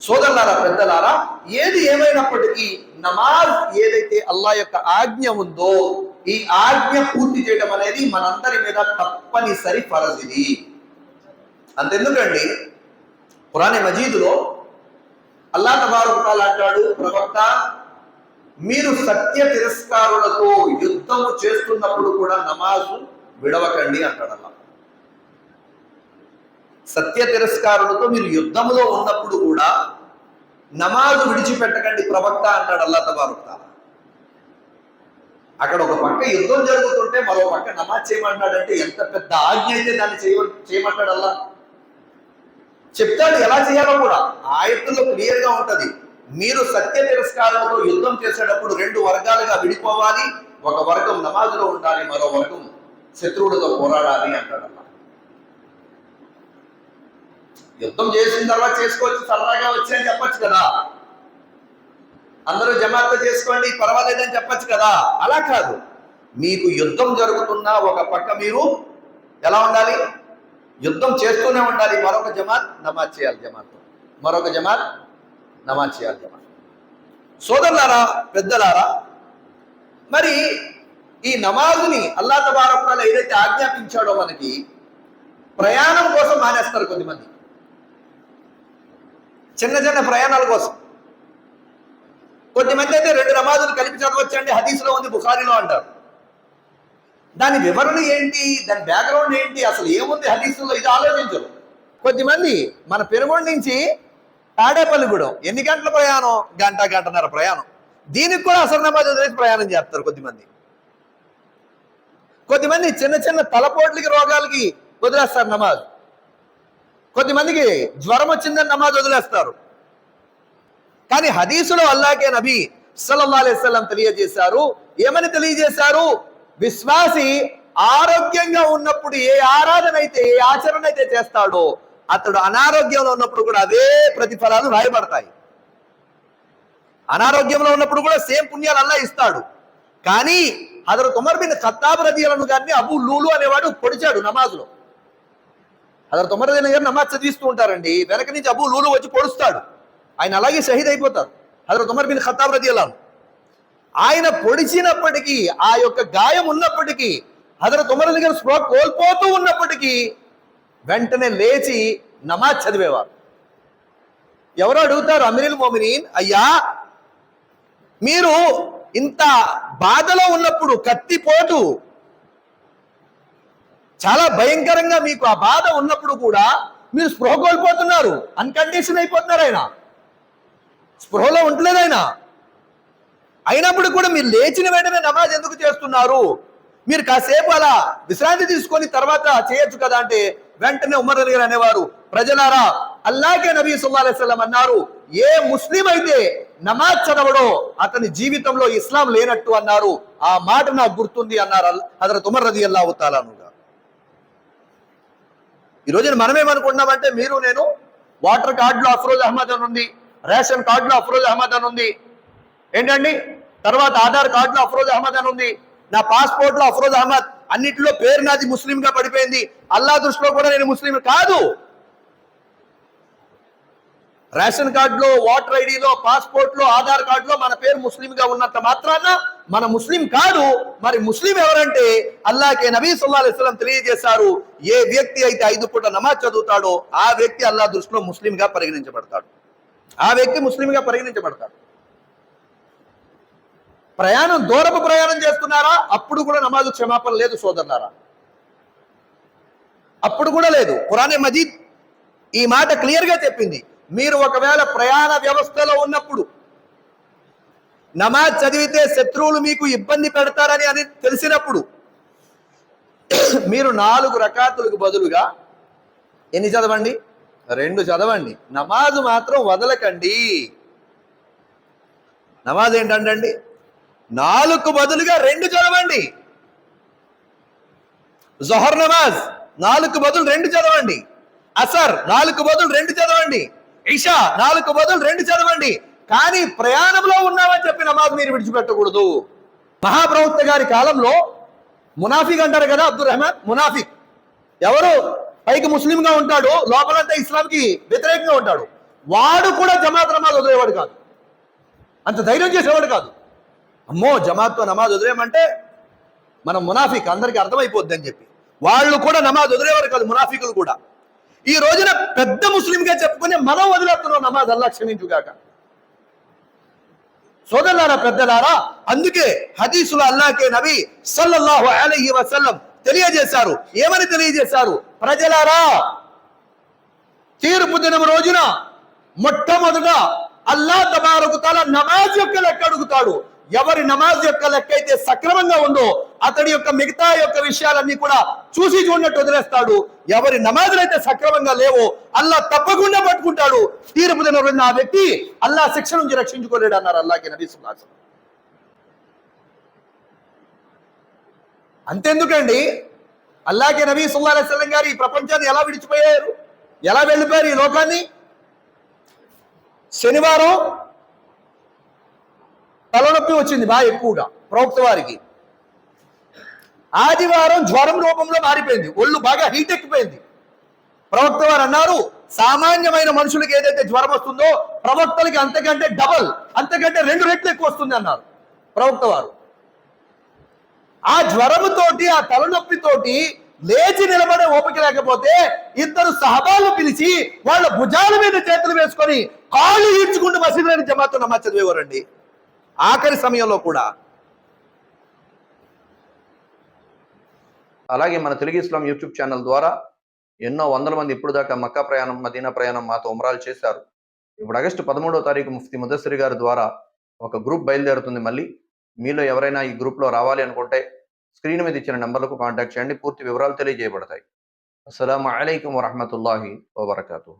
సోదరులారా పెద్దలారా ఏది ఏమైనప్పటికీ నమాజ్ ఏదైతే అల్లా యొక్క ఆజ్ఞ ఉందో ఈ ఆజ్ఞ పూర్తి చేయడం అనేది మనందరి మీద తప్పనిసరి ఫరజ్ అంతెందుకండి? పురాణ మజీదులో అల్లా తబారుకాలు అంటాడు ప్రవక్త మీరు సత్య తిరస్కారులతో యుద్ధము చేస్తున్నప్పుడు కూడా నమాజు విడవకండి అంటాడు అల్లా. సత్య తిరస్కారులతో మీరు యుద్ధములో ఉన్నప్పుడు కూడా నమాజు విడిచిపెట్టకండి ప్రవక్త అంటాడు అల్లా తబారుక అక్కడ ఒక పక్క యుద్ధం జరుగుతుంటే మరో పక్క నమాజ్ చేయమంటాడంటే ఎంత పెద్ద ఆజ్ఞ అయితే దాన్ని చేయ చేయమంటాడు అల్లా. చెప్తాడు ఎలా చేయాలో కూడా. ఆయత్తుల్లో క్లియర్గా ఉంటది. మీరు సత్య తిరస్కారంతో యుద్ధం చేసేటప్పుడు రెండు వర్గాలుగా విడిపోవాలి. ఒక వర్గం నమాజులో ఉండాలి మరో వర్గం శత్రువులతో పోరాడాలి అంటాడు అల్లా యుద్ధం చేసిన తర్వాత చేసుకోవచ్చు సరదాగా వచ్చి అని చెప్పచ్చు కదా. అందరూ జమాత్త చేసుకోండి పర్వాలేదని చెప్పచ్చు కదా. అలా కాదు. మీకు యుద్ధం జరుగుతున్న ఒక పక్క మీరు ఎలా ఉండాలి? యుద్ధం చేస్తూనే ఉండాలి. మరొక జమాత్ నమాజ్ చేయాలి జమాత్ మరొక జమాత్ నమాజ్ చేయాలి జమాత్ సోదరులారా పెద్దలారా మరి ఈ నమాజుని అల్లా తబారకాలు ఏదైతే ఆజ్ఞాపించాడో మనకి ప్రయాణం కోసం మానేస్తారు కొద్దిమంది చిన్న చిన్న ప్రయాణాల కోసం. కొద్దిమంది అయితే రెండు నమాజులు కలిపి చదవచ్చండి హదీసులో ఉంది బుఖారిలో అంటారు. దాని వివరణ ఏంటి? దాని బ్యాక్గ్రౌండ్ ఏంటి? అసలు ఏముంది హదీసులో ఇది ఆలోచించరు. కొద్దిమంది మన పెరుగొండ నుంచి తాడేపల్లిగూడెం ఎన్ని గంటల ప్రయాణం? గంట గంటన్నర ప్రయాణం. దీనికి కూడా అసలు నమాజ్ వదిలేసి ప్రయాణం చేస్తారు కొద్దిమంది కొద్దిమంది చిన్న చిన్న తలపోట్లకి రోగాలకి వదిలేస్తారు నమాజ్. కొద్దిమందికి జ్వరం వచ్చిందని నమాజ్ వదిలేస్తారు. కానీ హదీసులో అల్లాకే నబీ సల్లల్లాహు అలైహి తెలియజేశారు. ఏమని తెలియజేశారు? విశ్వాసి ఆరోగ్యంగా ఉన్నప్పుడు ఏ ఆరాధన అయితే ఏ ఆచరణ అయితే చేస్తాడో అతడు అనారోగ్యంలో ఉన్నప్పుడు కూడా అదే ప్రతిఫలాలు రాయబడతాయి. అనారోగ్యంలో ఉన్నప్పుడు కూడా సేమ్ పుణ్యాలు అల్లా ఇస్తాడు. కానీ హజరత్ ఉమర్ బిన్ ఖత్తాబ్ రదియలను గారిని అబు లూలు అనేవాడు పొడిచాడు నమాజ్లో. హజరత్ ఉమర్ రదియన్ గారు నమాజ్ చదివిస్తూ ఉంటారండి. వెనక నుంచి అబూ లూలు వచ్చి పొడుస్తాడు. ఆయన అలాగే షహీద్ అయిపోతారు. హజరత్ ఉమర్ బిన్ ఖత్తాబ్ రదియల్లాను ఆయన పొడిచినప్పటికీ ఆ యొక్క గాయం ఉన్నప్పటికీ హజరత్ ఉమర్ అలీ గారు స్పృహ కోల్పోతూ ఉన్నప్పటికీ వెంటనే లేచి నమాజ్ చదివేవారు. ఎవరు అడుగుతారు అమీరుల్ మోమినీన్ అయ్యా మీరు ఇంత బాధలో ఉన్నప్పుడు కత్తిపోటు చాలా భయంకరంగా మీకు ఆ బాధ ఉన్నప్పుడు కూడా మీరు స్పృహ కోల్పోతున్నారు అన్కండిషన్ అయిపోతున్నారు ఆయన. స్పృహలో ఉండలేదు ఆయన. అయినప్పుడు కూడా మీరు లేచిన వెంటనే నమాజ్ ఎందుకు చేస్తున్నారు? మీరు కాసేపు అలా విశ్రాంతి తీసుకొని తర్వాత చేయొచ్చు కదా అంటే వెంటనే ఉమర్ అలీ గారు అనేవారు ప్రజలారా అల్లాకే నబీ సుల్లా అలైస్లం అన్నారు ఏ ముస్లిం అయితే నమాజ్ చదవడో అతని జీవితంలో ఇస్లాం లేనట్టు అన్నారు ఆ మాట నాకు గుర్తుంది అన్నారు హజరత్ ఉమర్ రది అల్లా అవుతాలనుగా ఈ రోజున మనమేమనుకుంటున్నామంటే మీరు నేను వాటర్ కార్డులో అఫ్రోజ్ అహ్మద్ అని ఉంది రేషన్ కార్డులో అఫ్రోజ్ అహ్మద్ అని ఉంది. ఏంటండి? తర్వాత ఆధార్ కార్డులో అఫ్రోజ్ అహ్మద్ అని ఉంది నా పాస్పోర్ట్లో అఫ్రోజ్ అహ్మద్ అన్నిటిలో పేరు నాది ముస్లింగా పడిపోయింది అల్లా దృష్టిలో కూడా నేను ముస్లిం కాదు. రేషన్ కార్డులో ఓటర్ ఐడిలో పాస్పోర్ట్లో ఆధార్ కార్డులో మన పేరు ముస్లింగా ఉన్నంత మాత్రాన మన ముస్లిం కాదు మరి ముస్లిం ఎవరంటే అల్లాకే నబీ సుల్లా అలైస్లం తెలియజేశారు. ఏ వ్యక్తి అయితే ఐదు పూట నమాజ్ చదువుతాడో ఆ వ్యక్తి అల్లా దృష్టిలో ముస్లింగా పరిగణించబడతాడు. ఆ వ్యక్తి ముస్లింగా పరిగణించబడతాడు. ప్రయాణం దూరపు ప్రయాణం చేస్తున్నారా? అప్పుడు కూడా నమాజు క్షమాపణ లేదు సోదరులారా. అప్పుడు కూడా లేదు. పురాణే మజీద్ ఈ మాట క్లియర్గా చెప్పింది. మీరు ఒకవేళ ప్రయాణ వ్యవస్థలో ఉన్నప్పుడు నమాజ్ చదివితే శత్రువులు మీకు ఇబ్బంది పెడతారని అని తెలిసినప్పుడు మీరు నాలుగు రకాతులకు బదులుగా ఎన్ని చదవండి? రెండు చదవండి. నమాజు మాత్రం వదలకండి. నమాజ్ ఏంటండి నాలుగు బదులుగా రెండు చదవండి. జొహర్ నమాజ్ నాలుగు బదులు రెండు చదవండి. అసర్ నాలుగు బదులు రెండు చదవండి. ఇషా నాలుగు బదులు రెండు చదవండి. కానీ ప్రయాణంలో ఉన్నామని చెప్పి నమాజ్ మీరు విడిచిపెట్టకూడదు. మహాప్రవక్త గారి కాలంలో మునాఫిక్ అంటారు కదా అబ్దుల్ రహమాన్? మునాఫిక్. ఎవరు? పైకి ముస్లింగా ఉంటాడు లోపలంతా ఇస్లాంకి వ్యతిరేకంగా ఉంటాడు. వాడు కూడా జమాత్ నమాజ్ వదిలేవాడు కాదు. అంత ధైర్యం చేసేవాడు కాదు. అమ్మో జమాత్తో నమాజ్ వదిలేయమంటే మనం మునాఫిక్ అందరికీ అర్థమైపోద్ది అని చెప్పి. వాళ్ళు కూడా నమాజ్ వదిలేవారు కాదు మునాఫికులు కూడా. ఈ రోజున పెద్ద ముస్లింగా చెప్పుకుని మనం వదిలేస్తున్నాం నమాజ్ అల్లా క్షమించుగాక. సోదరులారా పెద్దలారా అందుకే హదీసుల అల్లాకే నబి సల్లల్లాహు అలహి వసల్లం తెలియజేశారు. ఏమని తెలియజేశారు? ప్రజలారా తీర్పు దినం రోజున మొట్టమొదట అల్లా తబారకు తల నమాజ్ యొక్క లెక్క అడుగుతాడు. ఎవరి నమాజ్ యొక్క లెక్క అయితే సక్రమంగా ఉందో అతడి యొక్క మిగతా యొక్క విషయాలన్నీ కూడా చూసి చూడనట్టు వదిలేస్తాడు. ఎవరి నమాజులు అయితే సక్రమంగా లేవో అల్లా తప్పకుండా పట్టుకుంటాడు. తీర్పు దినం ఆ వ్యక్తి అల్లా శిక్ష నుంచి రక్షించుకోలేడు అన్నారు అల్లాకి నబీ సుల్లాసం అంతెందుకండి? అల్లాకే నబీ సుల్లా అలైస్లం గారు ఈ ప్రపంచాన్ని ఎలా విడిచిపోయారు? ఎలా వెళ్ళిపోయారు ఈ లోకాన్ని? శనివారం తలనొప్పి వచ్చింది బాగా ఎక్కువగా ప్రవక్త వారికి. ఆదివారం జ్వరం రూపంలో మారిపోయింది. ఒళ్ళు బాగా హీట్ ఎక్కిపోయింది. ప్రవక్త వారు అన్నారు సామాన్యమైన మనుషులకి ఏదైతే జ్వరం వస్తుందో ప్రవక్తలకి అంతకంటే డబల్ అంతకంటే రెండు రెట్లు ఎక్కువ వస్తుంది అన్నారు ప్రవక్త వారు. ఆ జ్వరముతోటి ఆ తలనొప్పితోటి లేచి నిలబడే ఓపిక లేకపోతే ఇద్దరు సహబాలు పిలిచి వాళ్ళ భుజాల మీద చేతులు వేసుకొని కాళ్ళు ఈడ్చుకుంటూ మసీదులని జమాతో నమాజ్ చదివేవారండి. ఆఖరి సమయంలో కూడా. అలాగే మన తెలుగు ఇస్లాం యూట్యూబ్ ఛానల్ ద్వారా ఎన్నో వందల మంది ఇప్పుడు దాకా మక్కా ప్రయాణం మదీనా ప్రయాణం మాతో ఉమరాలు చేశారు. ఇప్పుడు ఆగస్టు పదమూడవ తారీఖు ముఫ్తి ముదస్సరి గారి ద్వారా ఒక గ్రూప్ బయలుదేరుతుంది మళ్ళీ. మీలో ఎవరైనా ఈ గ్రూప్లో రావాలి అనుకుంటే స్క్రీన్ మీద ఇచ్చిన నెంబర్లకు కాంటాక్ట్ చేయండి. పూర్తి వివరాలు తెలియజేయబడతాయి. అస్సలం అయికం వరహమతుల్లాహి వబర్కూ